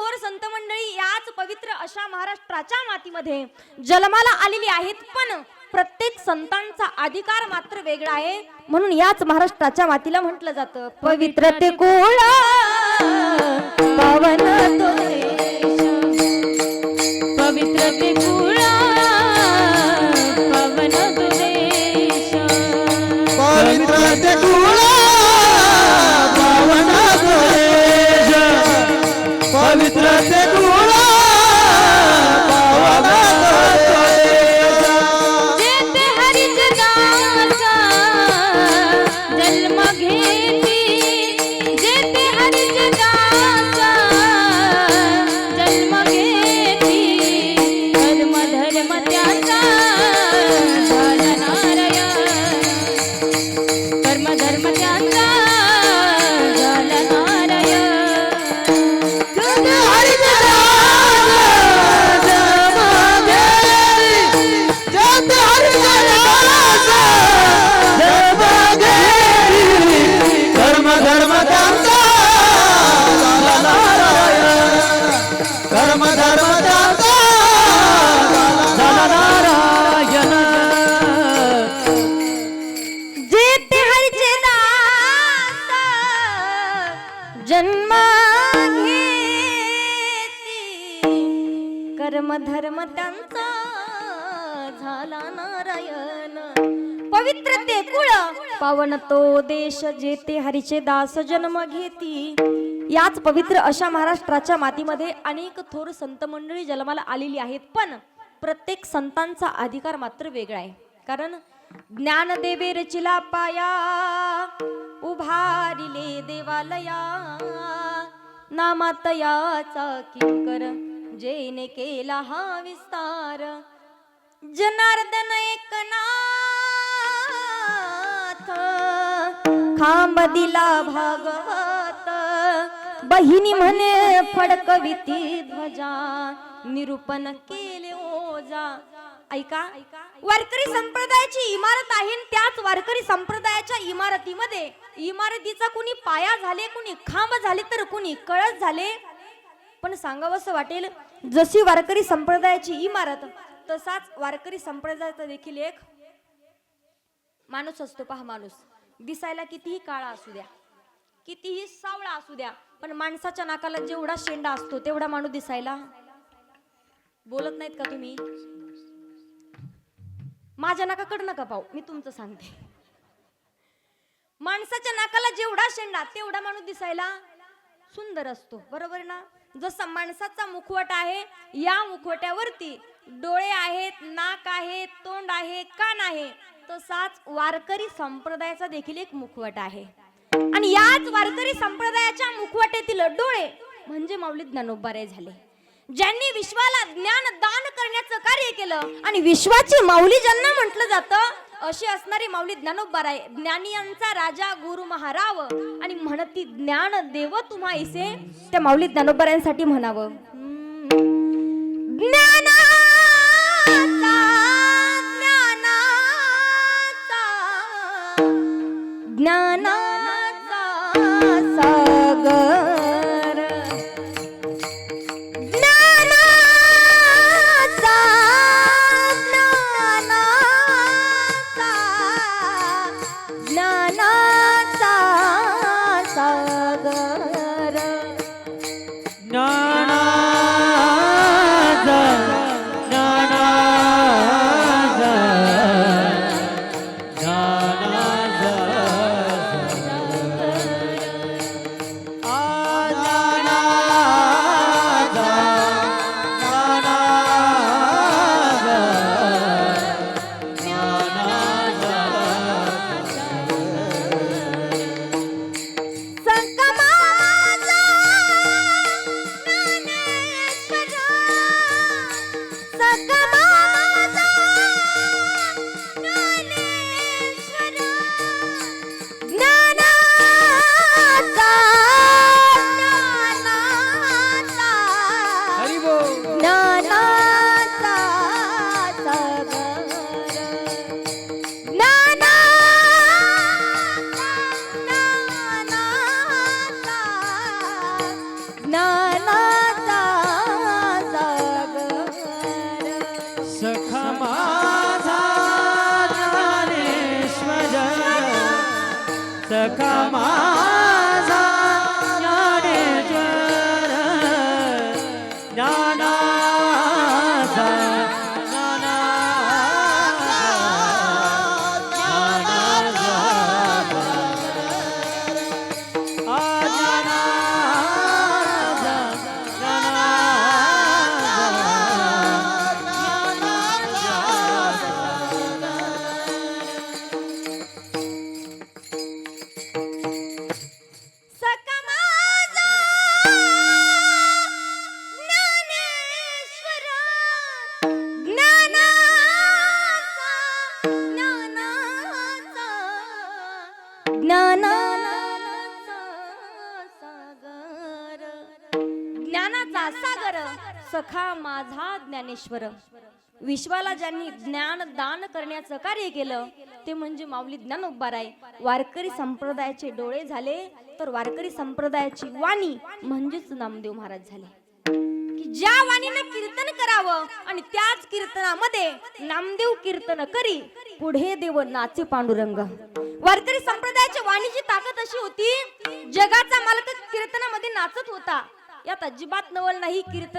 थोर संत मंडळी याच पवित्र अशा महाराष्ट्राच्या मातीमध्ये जन्माला आलेली आहेत पण प्रत्येक संतांचा अधिकार मात्र वेगळा आहे. म्हणून याच महाराष्ट्राच्या मातीला म्हटलं जातं पवित्र ते कुळ. पावन पवित्र ते कुळ. पवन पवित्र ते कुळा. धर्म धर्म त्याचा जन्म घेती. कर्म धर्म त्यांचा झाला नारायण. पवित्र ते कुळ पावन तो देश जेते हरीचे दास जन्म घेती. याच पवित्र अशा महाराष्ट्राच्या मातीमध्ये अनेक थोर संत मंडळी जन्माला आलेली आहेत पण प्रत्येक संतांचा अधिकार मात्र वेगळा आहे. कारण ज्ञानदेवे रचिला पाया उभारिले देवालया नामातयाचा किंकर जेने केला हा विस्तार. जनार्दन एकनाथ खांब दिला भागवत. बहिणी म्हणे फडकविती ध्वजा निरूपण केले ओजा ऐका. वारकरी संप्रदायाची इमारत आहे आणि त्याच वारकरी संप्रदायाच्या इमारतीमध्ये इमारतीचा कुणी पाया झाले कुणी खांब झाले तर कुणी कळस झाले? पण सांगावंसं वाटेल जशी वारकरी संप्रदायाची इमारत तसाच वारकरी संप्रदायाचा देखील एक माणूस असतो पहा माणूस. दिसायला कितीही काळा असू द्या कितीही सावळा असू द्या पण माणसाच्या नाकाला जेवढा शेंडा असतो तेवढा माणूस दिसायला बोलत नाहीत का तुम्ही? माझ्या नाकाकडं नका पाहू मी तुमचं सांगते. माणसाच्या नाकाला जेवढा शेंडा तेवढा माणूस दिसायला सुंदर असतो बरोबर ना? जसा माणसाचा मुखवट आहे या मुखवट्यावरती डोळे आहेत नाक आहे तोंड आहे कान आहे तसाच वारकरी संप्रदायाचा देखील एक मुखवट आहे. आणि याच वारकरी संप्रदायाच्या मुखवटेतील डोळे म्हणजे माऊली ज्ञानोबारे झाले. ज्यांनी विश्वाला ज्ञान दान करण्याचं कार्य केलं आणि विश्वाची माऊली ज्यांना म्हटलं जातं अशी असणारी माऊली ज्ञानोबाराय ज्ञानियांचा राजा गुरु महाराव आणि म्हणती ज्ञान देव तुम्हा इसे त्या माऊली ज्ञानोबारांसाठी म्हणावं. ज्ञान ज्ञानाचा ज्ञानाचा Come on. सखा माझा ज्ञानेश्वर. विश्वाला ज्यांनी ज्ञान दान करण्याचं कार्य केलं ते म्हणजे माऊली ज्ञानोबाराय वारकरी संप्रदायाचे डोळे झाले तर वारकरी संप्रदायाची वाणी म्हणजेच नामदेव महाराज झाले. की ज्या वाणीने कीर्तन करावं आणि त्याच कीर्तनामध्ये नामदेव कीर्तन करी पुढे देव नाचे पांडुरंग. वारकरी संप्रदायाच्या वाणीची ताकद अशी होती जगाचा मालक कीर्तनामध्ये नाचत होता. यात अजिबात नवल नाही कीर्तन